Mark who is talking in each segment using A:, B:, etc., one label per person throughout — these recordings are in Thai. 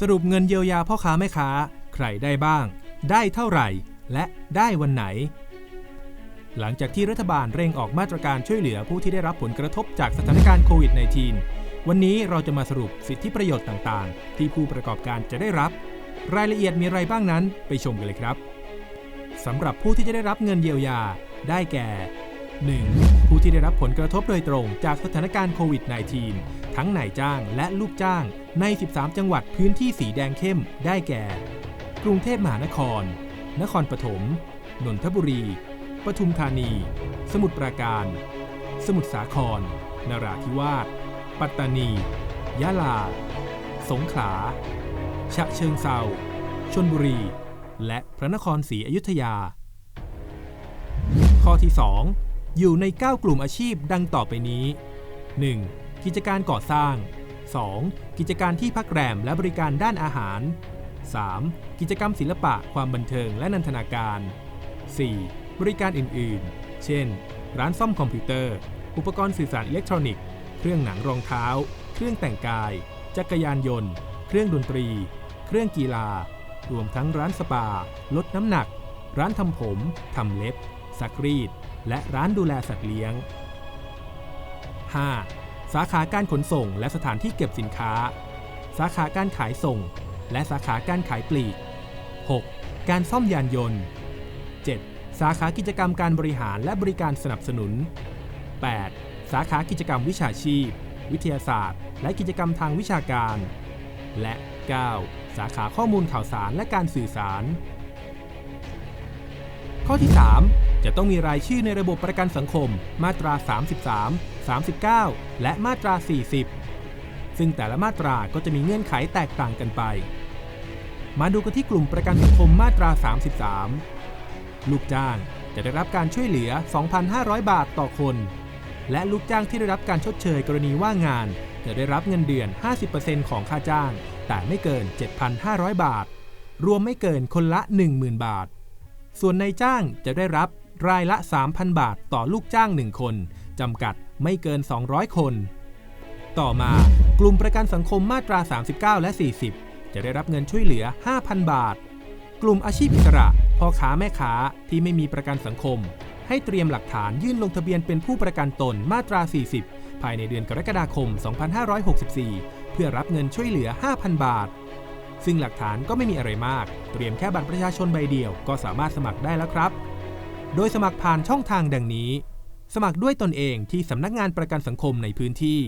A: สรุปเงินเยียวยาพ่อค้าแม่ค้า ใครได้บ้าง ได้เท่าไหร่ และได้วันไหน หลังจากที่รัฐบาลเร่งออกมาตรการช่วยเหลือผู้ที่ได้รับผลกระทบจากสถานการณ์โควิด -19 วันนี้เราจะมาสรุปสิทธิประโยชน์ต่างๆ ที่ผู้ประกอบการจะได้รับ รายละเอียดมีอะไรบ้างนั้นไปชมกันเลยครับสำหรับผู้ที่จะได้รับเงินเยียวยาได้แก่ 1. ผู้ที่ได้รับผลกระทบโดยตรงจากสถานการณ์โควิด -19 ทั้งนายจ้างและลูกจ้างใน 13 จังหวัดพื้นที่สีแดงเข้มได้แก่ กรุงเทพมหานคร นครปฐม นนทบุรี ปทุมธานี สมุทรปราการ สมุทรสาคร นราธิวาส ปัตตานี ยะลา สงขลา ฉะเชิงเซาชนบุรี และพระนครศรีอยุธยา ข้อที่ 2 อยู่ใน 9 กลุ่มอาชีพดังต่อไปนี้ 1. กิจการก่อสร้าง 2. กิจการที่พักแรมและบริการด้านอาหาร 3. กิจกรรมศิลปะ ความบันเทิงและนันทนาการ 4. บริการอื่น ๆ เช่น ร้านซ่อมคอมพิวเตอร์ อุปกรณ์สื่อสารอิเล็กทรอนิกส์ เครื่องหนังรองเท้า เครื่องแต่งกาย จักรยานยนต์ เครื่องดนตรี เครื่องกีฬา รวมทั้งร้านสปา ลดน้ำหนัก ร้านทำผม ทำเล็บ ซักรีด และร้านดูแลสัตว์เลี้ยง 5. สาขาการขนส่งและสถานที่เก็บสินค้า สาขาการขายส่ง และสาขาการขายปลีก 6. การซ่อมยานยนต์ 7. สาขากิจกรรมการบริหารและบริการสนับสนุน 8. สาขากิจกรรมวิชาชีพ วิทยาศาสตร์ และกิจกรรมทางวิชาการ และ 9. สาขาข้อมูลข่าวสารและการสื่อสาร ข้อที่ 3 จะต้องมีรายชื่อในระบบประกันสังคม มาตรา 33 39 และมาตรา 40 ซึ่งแต่ละมาตราก็จะมีเงื่อนไขแตกต่างกันไป มาดูกันที่กลุ่มประกันสังคมมาตรา 33 ลูกจ้างจะได้รับการช่วยเหลือ 2,500 บาทต่อคน และลูกจ้างที่ได้รับการชดเชยกรณีว่างงาน จะได้รับเงินเดือน 50%ของค่าจ้าง แต่ไม่เกิน 7,500 บาท รวมไม่เกินคนละ 10,000 บาท ส่วนนายจ้างจะได้รับรายละ 3,000 บาทต่อลูกจ้าง 1 คน จำกัดไม่เกิน 200 คน ต่อมากลุ่มประกันสังคมมาตรา 39 และ 40 จะได้รับเงินช่วยเหลือ 5,000 บาท กลุ่มอาชีพอิสระพ่อค้าแม่ค้าที่ไม่มีประกันสังคม ให้เตรียมหลักฐานยื่นลงทะเบียนเป็นผู้ประกันตนมาตรา 40 ภายในเดือนกรกฎาคม 2564 เพื่อรับเงินช่วยเหลือ 5,000 บาท ซึ่งหลักฐานก็ไม่มีอะไรมาก เตรียมแค่บัตรประชาชนใบเดียวก็สามารถสมัครได้แล้วครับ โดยสมัครผ่านช่องทางดังนี้ สมัครด้วยตนเองที่สำนักงานประกันสังคมในพื้นที่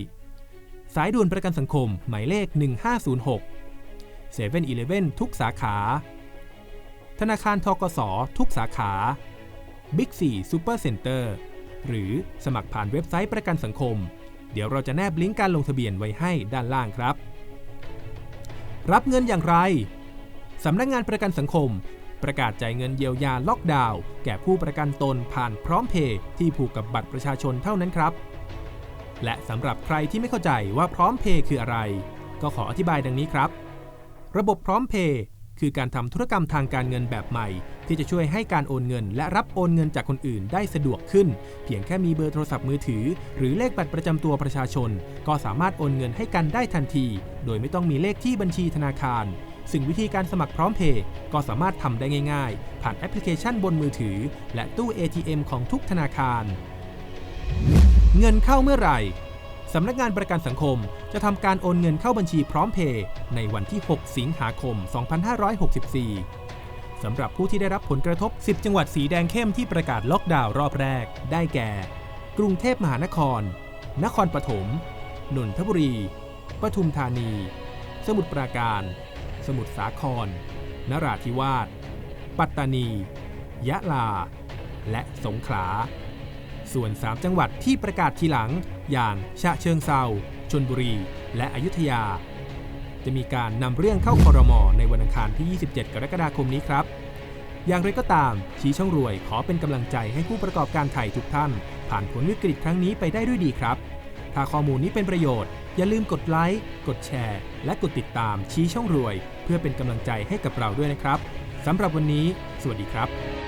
A: สายด่วนประกันสังคมหมายเลข 1506 7 e เ e ่ e ทุกสาขา ธนาคารทกสทุกสาขา Big 4 Super Center หรือสมัครผ่านเว็บไซต์ประกันสังคม เดี๋ยวเราจะแนบลิงก์การลงทะเบียนไว้ให้ด้านล่างครับ รับเงินอย่างไร สำนักงานประกันสังคม ประกาศจ่ายเงินเยียวยาล็อกดาวน์แก่ผู้ประกันตนผ่านพร้อมเพย์ที่ผูกกับบัตรประชาชนเท่านั้นครับ และสำหรับใครที่ไม่เข้าใจว่าพร้อมเพย์คืออะไร ก็ขออธิบายดังนี้ครับ ระบบพร้อมเพย์ คือการทำธุรกรรมทางการเงินแบบใหม่ ที่จะช่วยให้การโอนเงิน และรับโอนเงินจากคนอื่นได้สะดวกขึ้น เพียงแค่มีเบอร์โทรศัพท์มือถือ หรือเลขบัตรประจำตัวประชาชน ก็สามารถโอนเงินให้กันได้ทันที โดยไม่ต้องมีเลขที่บัญชีธนาคาร ซึ่งวิธีการสมัครพร้อมเพย์ก็สามารถทำได้ง่าย ๆ ผ่านแอปพลิเคชันบนมือถือ และตู้ ATM ของทุกธนาคาร เงินเข้าเมื่อไหร่สำนักงานประกันสังคม จะทำการโอนเงินเข้าบัญชีพร้อมเพย์ในวันที่ 6 สิงหาคม 2564 สำหรับผู้ที่ได้รับผลกระทบ 10 จังหวัดสีแดงเข้มที่ประกาศล็อกดาวน์รอบแรก ได้แก่ กรุงเทพมหานคร นครปฐม นนทบุรี ปทุมธานี สมุทรปราการ สมุทรสาคร นราธิวาส ปัตตานี ยะลา และสงขลา ส่วน 3 จังหวัดที่ประกาศทีหลัง อย่างฉะเชิงเซา ชนบุรี และอยุธยา จะมีการนำเรื่องเข้าคอรมอในวันอังคารที่ 27 กรกฎาคมนี้ครับ อย่างไรก็ตาม ชี้ช่องรวยขอเป็นกำลังใจให้ผู้ประกอบการไทยทุกท่าน ผ่านผลวิกฤตครั้งนี้ไปได้ด้วยดีครับ ถ้าข้อมูลนี้เป็นประโยชน์ อย่าลืมกดไลค์ กดแชร์ และกดติดตามชี้ช่องรวย เพื่อเป็นกำลังใจให้กับเราด้วยนะครับสำหรับวันนี้ สวัสดีครับ